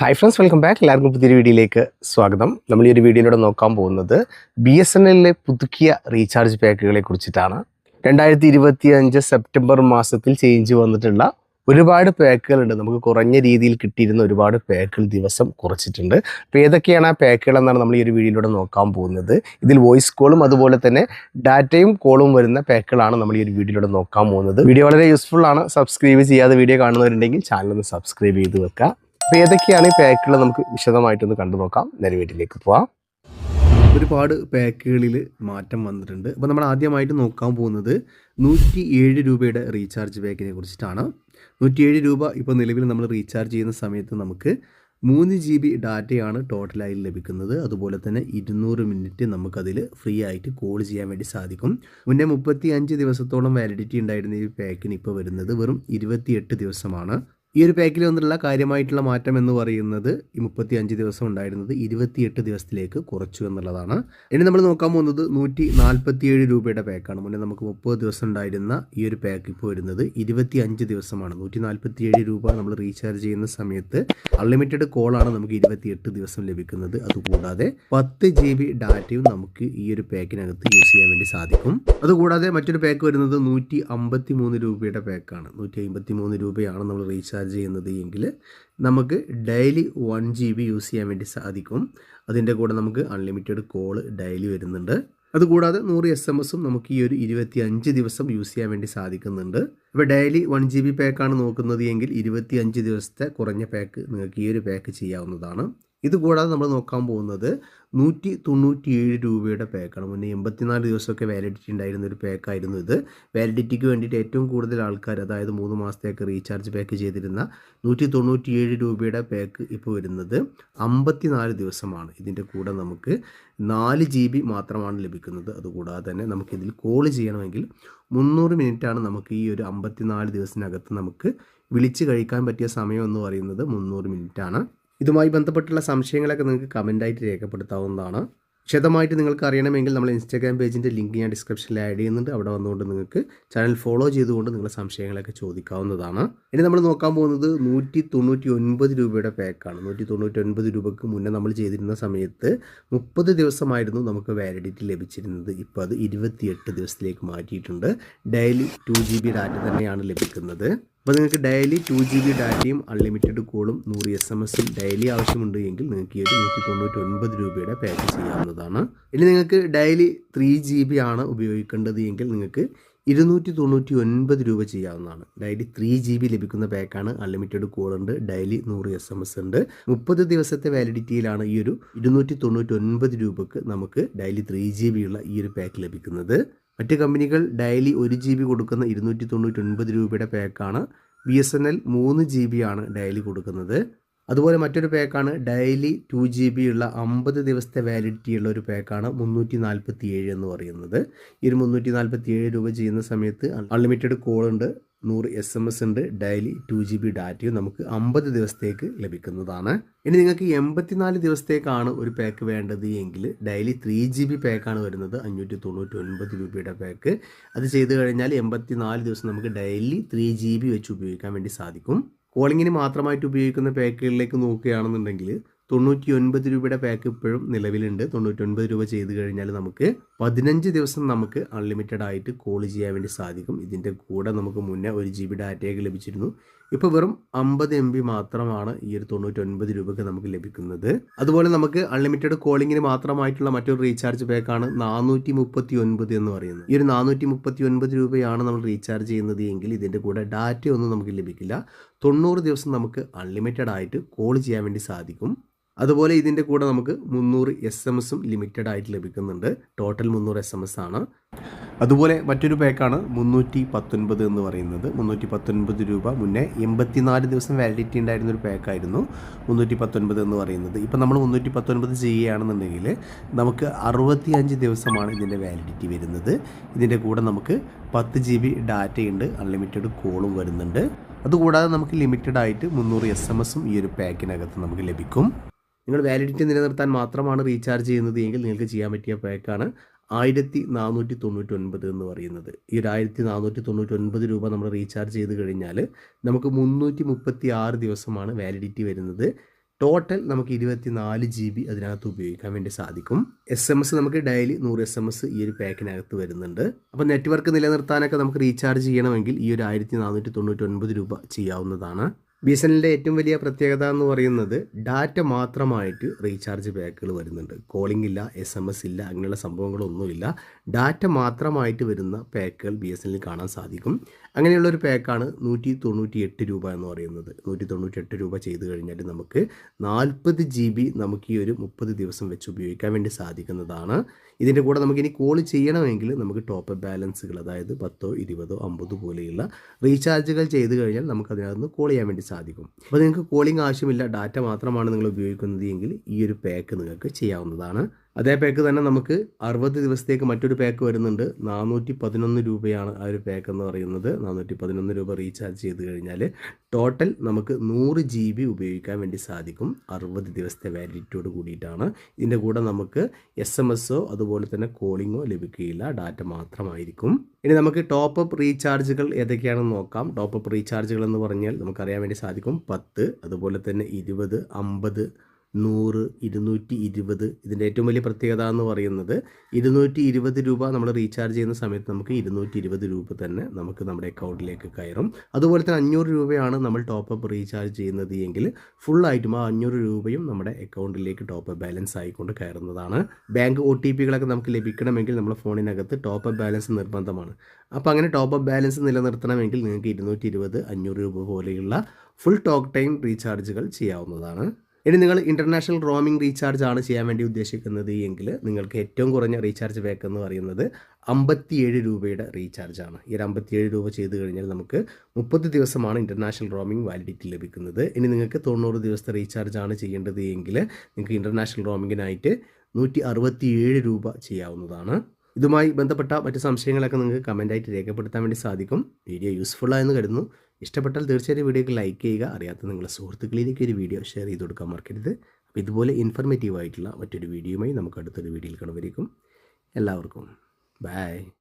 Hi friends welcome back എല്ലാവർക്കും പുതിയൊരു വീഡിയോയിലേക്ക് സ്വാഗതം. നമ്മൾ ഈ ഒരു വീഡിയോയിലൂടെ നോക്കാൻ പോകുന്നത് ബി എസ് എൻ എല്ലിലെ പുതുക്കിയ റീചാർജ് പാക്കുകളെ കുറിച്ചിട്ടാണ്. രണ്ടായിരത്തി ഇരുപത്തി അഞ്ച് സെപ്റ്റംബർ മാസത്തിൽ ചേഞ്ച് വന്നിട്ടുള്ള ഒരുപാട് പാക്കുകളുണ്ട് നമുക്ക് കുറഞ്ഞ രീതിയിൽ കിട്ടിയിരുന്ന ഒരുപാട് പാക്കുകൾ ദിവസം കുറച്ചിട്ടുണ്ട്. അപ്പോൾ ഏതൊക്കെയാണ് ആ പാക്കുകൾ എന്നാണ് നമ്മൾ ഈ ഒരു വീഡിയോയിലൂടെ നോക്കാൻ പോകുന്നത്. ഇതിൽ വോയിസ് കോളും അതുപോലെ തന്നെ ഡാറ്റയും കോളും വരുന്ന പാക്കുകളാണ് നമ്മൾ ഈ ഒരു വീഡിയോയിലൂടെ നോക്കാൻ പോകുന്നത്. വീഡിയോ വളരെ യൂസ്ഫുൾ ആണ്. സബ്സ്ക്രൈബ് ചെയ്യാതെ വീഡിയോ കാണുന്നവരുണ്ടെങ്കിൽ ചാനൽ ഒന്ന് സബ്സ്ക്രൈബ് ചെയ്ത് വെക്കുക. അപ്പോൾ ഏതൊക്കെയാണ് ഈ പാക്കുകൾ നമുക്ക് വിശദമായിട്ടൊന്ന് കണ്ടു നോക്കാം. നേരെ വീട്ടിലേക്ക് പോവാം. ഒരുപാട് പാക്കുകളിൽ മാറ്റം വന്നിട്ടുണ്ട്. അപ്പോൾ നമ്മൾ ആദ്യമായിട്ട് നോക്കാൻ പോകുന്നത് നൂറ്റി ഏഴ് രൂപയുടെ റീചാർജ് പാക്കിനെ കുറിച്ചിട്ടാണ്. നൂറ്റിയേഴ് രൂപ ഇപ്പോൾ നിലവിൽ നമ്മൾ റീചാർജ് ചെയ്യുന്ന സമയത്ത് നമുക്ക് മൂന്ന് ജി ബി ഡാറ്റയാണ് ടോട്ടലായി ലഭിക്കുന്നത്. അതുപോലെ തന്നെ ഇരുന്നൂറ് മിനിറ്റ് നമുക്കതിൽ ഫ്രീ ആയിട്ട് കോൾ ചെയ്യാൻ വേണ്ടി സാധിക്കും. മുന്നേ മുപ്പത്തി അഞ്ച് ദിവസത്തോളം വാലിഡിറ്റി ഉണ്ടായിരുന്ന ഈ പാക്കിന് ഇപ്പോൾ വരുന്നത് വെറും ഇരുപത്തിയെട്ട് ദിവസമാണ്. ഈ ഒരു പാക്കിൽ വന്നിട്ടുള്ള കാര്യമായിട്ടുള്ള മാറ്റം എന്ന് പറയുന്നത് ഈ മുപ്പത്തി അഞ്ച് ദിവസം ഉണ്ടായിരുന്നത് ഇരുപത്തിയെട്ട് ദിവസത്തിലേക്ക് കുറച്ചു എന്നുള്ളതാണ്. ഇനി നമ്മൾ നോക്കാൻ പോകുന്നത് നൂറ്റി നാൽപ്പത്തിയേഴ് രൂപയുടെ പാക്കാണ് മുന്നേ നമുക്ക് മുപ്പത് ദിവസം ഉണ്ടായിരുന്ന ഈ ഒരു പാക്ക് ഇപ്പോൾ വരുന്നത് ഇരുപത്തി അഞ്ച് ദിവസമാണ്. നൂറ്റി നാൽപ്പത്തിയേഴ് രൂപ നമ്മൾ റീചാർജ് ചെയ്യുന്ന സമയത്ത് അൺലിമിറ്റഡ് കോളാണ് നമുക്ക് ഇരുപത്തിയെട്ട് ദിവസം ലഭിക്കുന്നത്. അതുകൂടാതെ പത്ത് ജി ബി ഡാറ്റയും നമുക്ക് ഈ ഒരു പാക്കിനകത്ത് യൂസ് ചെയ്യാൻ വേണ്ടി സാധിക്കും. അതുകൂടാതെ മറ്റൊരു പാക്ക് വരുന്നത് നൂറ്റി അമ്പത്തി മൂന്ന് രൂപയുടെ പാക്കാണ് നൂറ്റി അമ്പത്തി മൂന്ന് രൂപയാണ് നമ്മൾ റീചാർജ് ചെയ്യുന്നത് എങ്കിൽ നമുക്ക് daily one G B use ചെയ്യാൻ വേണ്ടി സാധിക്കും. അതിന്റെ കൂടെ നമുക്ക് അൺലിമിറ്റഡ് കോൾ ഡെയിലി വരുന്നുണ്ട്. അതുകൂടാതെ നൂറ് എസ് എം എസും നമുക്ക് ഈ ഒരു ഇരുപത്തി അഞ്ച് ദിവസം യൂസ് ചെയ്യാൻ വേണ്ടി സാധിക്കുന്നുണ്ട്. ഇപ്പോൾ ഡെയിലി വൺ ജി ബി പാക്കാണ് നോക്കുന്നത് എങ്കിൽ ഇരുപത്തി അഞ്ച് ദിവസത്തെ കുറഞ്ഞ പാക്ക് നിങ്ങൾക്ക് ഈ ഒരു പാക്ക് ചെയ്യാവുന്നതാണ്. ഇതുകൂടാതെ നമ്മൾ നോക്കാൻ പോകുന്നത് നൂറ്റി തൊണ്ണൂറ്റി ഏഴ് രൂപയുടെ പാക്കാണ് മുന്നേ എൺപത്തിനാല് ദിവസമൊക്കെ വാലിഡിറ്റി ഉണ്ടായിരുന്ന ഒരു പാക്കായിരുന്നു ഇത്. വാലിഡിറ്റിക്ക് വേണ്ടിയിട്ട് ഏറ്റവും കൂടുതൽ ആൾക്കാർ അതായത് മൂന്ന് മാസത്തേക്ക് റീചാർജ് പാക്ക് ചെയ്തിരുന്ന നൂറ്റി തൊണ്ണൂറ്റി ഏഴ് രൂപയുടെ പാക്ക് ഇപ്പോൾ വരുന്നത് അമ്പത്തിനാല് ദിവസമാണ്. ഇതിന്റെ കൂടെ നമുക്ക് നാല് ജി ബി മാത്രമാണ് ലഭിക്കുന്നത്. അതുകൂടാതെ തന്നെ നമുക്കിതിൽ കോൾ ചെയ്യണമെങ്കിൽ മുന്നൂറ് മിനിറ്റാണ് നമുക്ക് ഈ ഒരു അമ്പത്തിനാല് ദിവസത്തിനകത്ത് നമുക്ക് വിളിച്ച് കഴിക്കാൻ പറ്റിയ സമയം എന്ന് പറയുന്നത് മുന്നൂറ് മിനിറ്റാണ്. ഇതുമായി ബന്ധപ്പെട്ടുള്ള സംശയങ്ങളൊക്കെ നിങ്ങൾക്ക് കമന്റായിട്ട് രേഖപ്പെടുത്താവുന്നതാണ്. വിശദമായിട്ട് നിങ്ങൾക്ക് അറിയണമെങ്കിൽ നമ്മൾ ഇൻസ്റ്റാഗ്രാം പേജിന്റെ ലിങ്ക് ഞാൻ ഡിസ്ക്രിപ്ഷനിൽ ആഡ് ചെയ്യുന്നുണ്ട്. അവിടെ വന്നുകൊണ്ട് നിങ്ങൾക്ക് ചാനൽ ഫോളോ ചെയ്തുകൊണ്ട് നിങ്ങളുടെ സംശയങ്ങളൊക്കെ ചോദിക്കാവുന്നതാണ്. ഇനി നമ്മൾ നോക്കാൻ പോകുന്നത് നൂറ്റി തൊണ്ണൂറ്റി ഒൻപത് രൂപയുടെ പാക്കാണ് നൂറ്റി തൊണ്ണൂറ്റി ഒൻപത് രൂപയ്ക്ക് മുന്നേ നമ്മൾ ചെയ്തിരുന്ന സമയത്ത് മുപ്പത് ദിവസമായിരുന്നു നമുക്ക് വാലിഡിറ്റി ലഭിച്ചിരുന്നത്. ഇപ്പോൾ അത് ഇരുപത്തിയെട്ട് ദിവസത്തിലേക്ക് മാറ്റിയിട്ടുണ്ട്. Daily two G B data തന്നെയാണ് ലഭിക്കുന്നത്. അപ്പോൾ നിങ്ങൾക്ക് ഡെയിലി ടു ജി ബി ഡാറ്റയും അൺലിമിറ്റഡ് കോളും നൂറ് എസ് എം എസും ഡെയിലി ആവശ്യമുണ്ട് എങ്കിൽ നിങ്ങൾക്ക് ഈ ഒരു നൂറ്റി തൊണ്ണൂറ്റി ഒൻപത് രൂപയുടെ പാക്ക് ചെയ്യാവുന്നതാണ്. ഇനി നിങ്ങൾക്ക് ഡെയിലി ത്രീ ജി ബി ആണ് ഉപയോഗിക്കേണ്ടത് എങ്കിൽ നിങ്ങൾക്ക് ഇരുന്നൂറ്റി തൊണ്ണൂറ്റി ഒൻപത് രൂപ ചെയ്യാവുന്നതാണ്. ഡെയിലി ത്രീ ജി ബി ലഭിക്കുന്ന പാക്കാണ് അൺലിമിറ്റഡ് കോൾ ഉണ്ട് ഡെയിലി നൂറ് എസ് എം എസ് ഉണ്ട്. മുപ്പത് ദിവസത്തെ വാലിഡിറ്റിയിലാണ് ഈ ഒരു ഇരുന്നൂറ്റി തൊണ്ണൂറ്റി ഒൻപത് രൂപക്ക് നമുക്ക് ഡെയിലി ത്രീ ജി ബി ഉള്ള ഈ ഒരു പാക്ക് ലഭിക്കുന്നത്. മറ്റ് കമ്പനികൾ ഡെയിലി ഒരു ജി ബി കൊടുക്കുന്ന ഇരുന്നൂറ്റി തൊണ്ണൂറ്റി ഒൻപത് രൂപയുടെ പാക്കാണ് ബി എസ് എൻ എൽ മൂന്ന് ജി ബി ആണ് ഡെയിലി കൊടുക്കുന്നത്. അതുപോലെ മറ്റൊരു പാക്കാണ് ഡെയിലി ടു ജി ബി ഉള്ള അമ്പത് ദിവസത്തെ വാലിഡിറ്റി ഉള്ള ഒരു പാക്കാണ് മുന്നൂറ്റി നാൽപ്പത്തി ഏഴ് എന്ന് പറയുന്നത്. ഈ ഒരു മുന്നൂറ്റി നാൽപ്പത്തി ഏഴ് രൂപ ചെയ്യുന്ന സമയത്ത് അൺലിമിറ്റഡ് കോൾ ഉണ്ട്. നൂറ് എസ് എം എസ് ഉണ്ട്. ഡെയിലി ടു ജി ബി ഡാറ്റയും നമുക്ക് അമ്പത് ദിവസത്തേക്ക് ലഭിക്കുന്നതാണ്. ഇനി നിങ്ങൾക്ക് എൺപത്തിനാല് ദിവസത്തേക്കാണ് ഒരു പാക്ക് വേണ്ടത് എങ്കിൽ ഡെയിലി ത്രീ ജി ബി പാക്കാണ് വരുന്നത്. അഞ്ഞൂറ്റി തൊണ്ണൂറ്റി ഒൻപത് രൂപയുടെ പാക്ക് അത് ചെയ്ത് കഴിഞ്ഞാൽ എൺപത്തിനാല് ദിവസം നമുക്ക് ഡെയിലി ത്രീ ജി ബി വെച്ച് ഉപയോഗിക്കാൻ വേണ്ടി സാധിക്കും. കോളിങ്ങിന് മാത്രമായിട്ട് ഉപയോഗിക്കുന്ന പാക്കുകളിലേക്ക് നോക്കുകയാണെന്നുണ്ടെങ്കിൽ തൊണ്ണൂറ്റി ഒൻപത് രൂപയുടെ പാക്ക് ഇപ്പോഴും നിലവിലുണ്ട്. തൊണ്ണൂറ്റി ഒൻപത് രൂപ ചെയ്ത് കഴിഞ്ഞാൽ നമുക്ക് പതിനഞ്ച് ദിവസം നമുക്ക് അൺലിമിറ്റഡ് ആയിട്ട് കോൾ ചെയ്യാൻ വേണ്ടി സാധിക്കും. ഇതിന്റെ കൂടെ നമുക്ക് മുന്നേ ഒരു ജി ബി ഡാറ്റയൊക്കെ ലഭിച്ചിരുന്നു. ഇപ്പോൾ വെറും അമ്പത് എം ബി മാത്രമാണ് ഈ ഒരു തൊണ്ണൂറ്റി ഒൻപത് രൂപയ്ക്ക് നമുക്ക് ലഭിക്കുന്നത്. അതുപോലെ നമുക്ക് അൺലിമിറ്റഡ് കോളിങ്ങിന് മാത്രമായിട്ടുള്ള മറ്റൊരു റീചാർജ് പാക്കാണ് നാനൂറ്റി മുപ്പത്തി ഒൻപത് എന്ന് പറയുന്നത്. ഈ ഒരു നാനൂറ്റി മുപ്പത്തി ഒൻപത് രൂപയാണ് നമ്മൾ റീചാർജ് ചെയ്യുന്നത് എങ്കിൽ ഇതിന്റെ കൂടെ ഡാറ്റയൊന്നും നമുക്ക് ലഭിക്കില്ല. തൊണ്ണൂറ് ദിവസം നമുക്ക് അൺലിമിറ്റഡ് ആയിട്ട് കോൾ ചെയ്യാൻ വേണ്ടി സാധിക്കും. അതുപോലെ ഇതിന്റെ കൂടെ നമുക്ക് മുന്നൂറ് എസ് എം എസും ലിമിറ്റഡ് ആയിട്ട് ലഭിക്കുന്നുണ്ട്. ടോട്ടൽ മുന്നൂറ് എസ് എം എസ് ആണ്. അതുപോലെ മറ്റൊരു പാക്കാണ് മുന്നൂറ്റി പത്തൊൻപത് എന്ന് പറയുന്നത്. മുന്നൂറ്റി പത്തൊൻപത് രൂപ മുന്നേ എൺപത്തിനാല് ദിവസം വാലിഡിറ്റി ഉണ്ടായിരുന്ന ഒരു പാക്കായിരുന്നു മുന്നൂറ്റി പത്തൊൻപത് എന്ന് പറയുന്നത്. ഇപ്പം നമ്മൾ മുന്നൂറ്റി പത്തൊൻപത് ചെയ്യുകയാണെന്നുണ്ടെങ്കിൽ നമുക്ക് അറുപത്തി അഞ്ച് ദിവസമാണ് ഇതിന്റെ വാലിഡിറ്റി വരുന്നത്. ഇതിന്റെ കൂടെ നമുക്ക് പത്ത് ജി ബി ഡാറ്റയുണ്ട് അൺലിമിറ്റഡ് കോളും വരുന്നുണ്ട്. അതുകൂടാതെ നമുക്ക് ലിമിറ്റഡ് ആയിട്ട് മുന്നൂറ് എസ് എം എസും ഈ ഒരു പാക്കിനകത്ത് നമുക്ക് ലഭിക്കും. നിങ്ങൾ വാലിഡിറ്റി നിലനിർത്താൻ മാത്രമാണ് റീചാർജ് ചെയ്യുന്നത് എങ്കിൽ നിങ്ങൾക്ക് ചെയ്യാൻ പറ്റിയ പാക്കാണ് ആയിരത്തി നാനൂറ്റി തൊണ്ണൂറ്റി ഒൻപത് എന്ന് പറയുന്നത്. ഈ ഒരു ആയിരത്തി നാനൂറ്റി തൊണ്ണൂറ്റി ഒൻപത് രൂപ നമ്മൾ റീചാർജ് ചെയ്ത് കഴിഞ്ഞാൽ നമുക്ക് മുന്നൂറ്റി മുപ്പത്തി ആറ് ദിവസമാണ് വാലിഡിറ്റി വരുന്നത്. ടോട്ടൽ നമുക്ക് ഇരുപത്തി നാല് ജി ബി അതിനകത്ത് ഉപയോഗിക്കാൻ വേണ്ടി സാധിക്കും. എസ് എം എസ് നമുക്ക് ഡെയിലി നൂറ് എസ് എം എസ് ഈ ഒരു പാക്കിനകത്ത് വരുന്നുണ്ട്. അപ്പോൾ നെറ്റ്വർക്ക് നിലനിർത്താനൊക്കെ നമുക്ക് റീചാർജ് ചെയ്യണമെങ്കിൽ ഈ ഒരു ആയിരത്തി നാനൂറ്റി തൊണ്ണൂറ്റി ഒൻപത് രൂപ ചെയ്യാവുന്നതാണ്. ബി എസ് ഏറ്റവും വലിയ പ്രത്യേകത എന്ന് പറയുന്നത് ഡാറ്റ മാത്രമായിട്ട് റീചാർജ് പാക്കുകൾ വരുന്നുണ്ട്. കോളിംഗ് ഇല്ല എസ് എം എസ് ഇല്ല അങ്ങനെയുള്ള സംഭവങ്ങളൊന്നുമില്ല. ഡാറ്റ മാത്രമായിട്ട് വരുന്ന പാക്കുകൾ ബി എസ് എല്ലിൽ കാണാൻ സാധിക്കും. അങ്ങനെയുള്ള ഒരു പാക്കാണ് നൂറ്റി തൊണ്ണൂറ്റി എട്ട് രൂപ എന്ന് പറയുന്നത്. നൂറ്റി തൊണ്ണൂറ്റി എട്ട് രൂപ ചെയ്ത് കഴിഞ്ഞാൽ നമുക്ക് നാൽപ്പത് ജി ബി നമുക്ക് ഈ ഒരു മുപ്പത് ദിവസം വെച്ച് ഉപയോഗിക്കാൻ വേണ്ടി സാധിക്കുന്നതാണ്. ഇതിന്റെ കൂടെ നമുക്ക് ഇനി കോൾ ചെയ്യണമെങ്കിൽ നമുക്ക് ടോപ്പ് ബാലൻസുകൾ അതായത് പത്തോ ഇരുപതോ അമ്പതോ പോലെയുള്ള റീചാർജുകൾ ചെയ്ത് കഴിഞ്ഞാൽ നമുക്ക് അതിനകത്ത് കോൾ ചെയ്യാൻ വേണ്ടി സാധിക്കും. അപ്പോൾ നിങ്ങൾക്ക് കോളിംഗ് ആവശ്യമില്ല ഡാറ്റ മാത്രമാണ് നിങ്ങൾ ഉപയോഗിക്കുന്നത് എങ്കിൽ ഈ ഒരു പാക്ക് നിങ്ങൾക്ക് ചെയ്യാവുന്നതാണ്. അതേ പാക്ക് തന്നെ നമുക്ക് അറുപത് ദിവസത്തേക്ക് മറ്റൊരു പാക്ക് വരുന്നുണ്ട്. നാനൂറ്റി പതിനൊന്ന് രൂപയാണ് ആ ഒരു പാക്ക് എന്ന് പറയുന്നത്. നാനൂറ്റി പതിനൊന്ന് രൂപ റീചാർജ് ചെയ്ത് കഴിഞ്ഞാൽ ടോട്ടൽ നമുക്ക് നൂറ് ജി ബി ഉപയോഗിക്കാൻ വേണ്ടി സാധിക്കും. അറുപത് ദിവസത്തെ വാലിഡിറ്റിയോട് കൂടിയിട്ടാണ്. ഇതിന്റെ കൂടെ നമുക്ക് എസ് എം എസ്സോ അതുപോലെ തന്നെ കോളിങ്ങോ ലഭിക്കുകയില്ല. ഡാറ്റ മാത്രമായിരിക്കും. ഇനി നമുക്ക് ടോപ്പ് അപ്പ് റീചാർജുകൾ ഏതൊക്കെയാണെന്ന് നോക്കാം. ടോപ്പ് അപ്പ് റീചാർജുകൾ എന്ന് പറഞ്ഞാൽ നമുക്കറിയാൻ വേണ്ടി സാധിക്കും പത്ത് അതുപോലെ തന്നെ ഇരുപത് അമ്പത് നൂറ് ഇരുന്നൂറ്റി ഇരുപത് ഇതിന്റെ ഏറ്റവും വലിയ പ്രത്യേകത എന്ന് പറയുന്നത് ഇരുന്നൂറ്റി ഇരുപത് രൂപ നമ്മൾ റീചാർജ് ചെയ്യുന്ന സമയത്ത് നമുക്ക് ഇരുന്നൂറ്റി ഇരുപത് രൂപ തന്നെ നമുക്ക് നമ്മുടെ അക്കൗണ്ടിലേക്ക് കയറും. അതുപോലെ തന്നെ അഞ്ഞൂറ് രൂപയാണ് നമ്മൾ ടോപ്പ് അപ്പ് റീചാർജ് ചെയ്യുന്നത് എങ്കിൽ ഫുള്ളായിട്ടും ആ അഞ്ഞൂറ് രൂപയും നമ്മുടെ അക്കൗണ്ടിലേക്ക് ടോപ്പ് അപ്പ് ബാലൻസ് ആയിക്കൊണ്ട് കയറുന്നതാണ്. ബാങ്ക് ഒ ടി പികളൊക്കെ നമുക്ക് ലഭിക്കണമെങ്കിൽ നമ്മുടെ ഫോണിനകത്ത് ടോപ്പ് അപ്പ് ബാലൻസ് നിർബന്ധമാണ്. അപ്പോൾ അങ്ങനെ ടോപ്പ് അപ്പ് ബാലൻസ് നിലനിർത്തണമെങ്കിൽ നിങ്ങൾക്ക് ഇരുന്നൂറ്റി ഇരുപത് അഞ്ഞൂറ് രൂപ പോലെയുള്ള ഫുൾ ടോക്ക് ടൈം റീചാർജുകൾ ചെയ്യാവുന്നതാണ്. ഇനി നിങ്ങൾ ഇന്റർനാഷണൽ റോമിംഗ് റീചാർജ് ആണ് ചെയ്യാൻ വേണ്ടി ഉദ്ദേശിക്കുന്നത് എങ്കിൽ നിങ്ങൾക്ക് ഏറ്റവും കുറഞ്ഞ റീചാർജ് പാക്ക് എന്ന് പറയുന്നത് അമ്പത്തിയേഴ് രൂപയുടെ റീചാർജ് ആണ്. ഈ ഒരു അമ്പത്തിയേഴ് രൂപ ചെയ്ത് കഴിഞ്ഞാൽ നമുക്ക് മുപ്പത് ദിവസമാണ് ഇന്റർനാഷണൽ റോമിംഗ് വാലിഡിറ്റി ലഭിക്കുന്നത്. ഇനി നിങ്ങൾക്ക് തൊണ്ണൂറ് ദിവസത്തെ റീചാർജ് ആണ് ചെയ്യേണ്ടത് എങ്കിൽ നിങ്ങൾക്ക് ഇന്റർനാഷണൽ റോമിങ്ങിനായിട്ട് നൂറ്റി അറുപത്തിയേഴ് രൂപ ചെയ്യാവുന്നതാണ്. ഇതുമായി ബന്ധപ്പെട്ട മറ്റ് സംശയങ്ങളൊക്കെ നിങ്ങൾക്ക് കമന്റായിട്ട് രേഖപ്പെടുത്താൻ വേണ്ടി സാധിക്കും. വീഡിയോ യൂസ്ഫുൾ ആയെന്ന് കരുതുന്നു. ഇഷ്ടപ്പെട്ടാൽ തീർച്ചയായും വീഡിയോക്ക് ലൈക്ക് ചെയ്യുക. അറിയാത്ത നിങ്ങളുടെ സുഹൃത്തുക്കളിലേക്ക് ഒരു വീഡിയോ ഷെയർ ചെയ്ത് കൊടുക്കാൻ മറക്കരുത്. അപ്പോൾ ഇതുപോലെ ഇൻഫർമേറ്റീവ് ആയിട്ടുള്ള മറ്റൊരു വീഡിയോയുമായി നമുക്ക് അടുത്തൊരു വീഡിയോയിൽ കാണുമായിരിക്കും എല്ലാവർക്കും ബൈ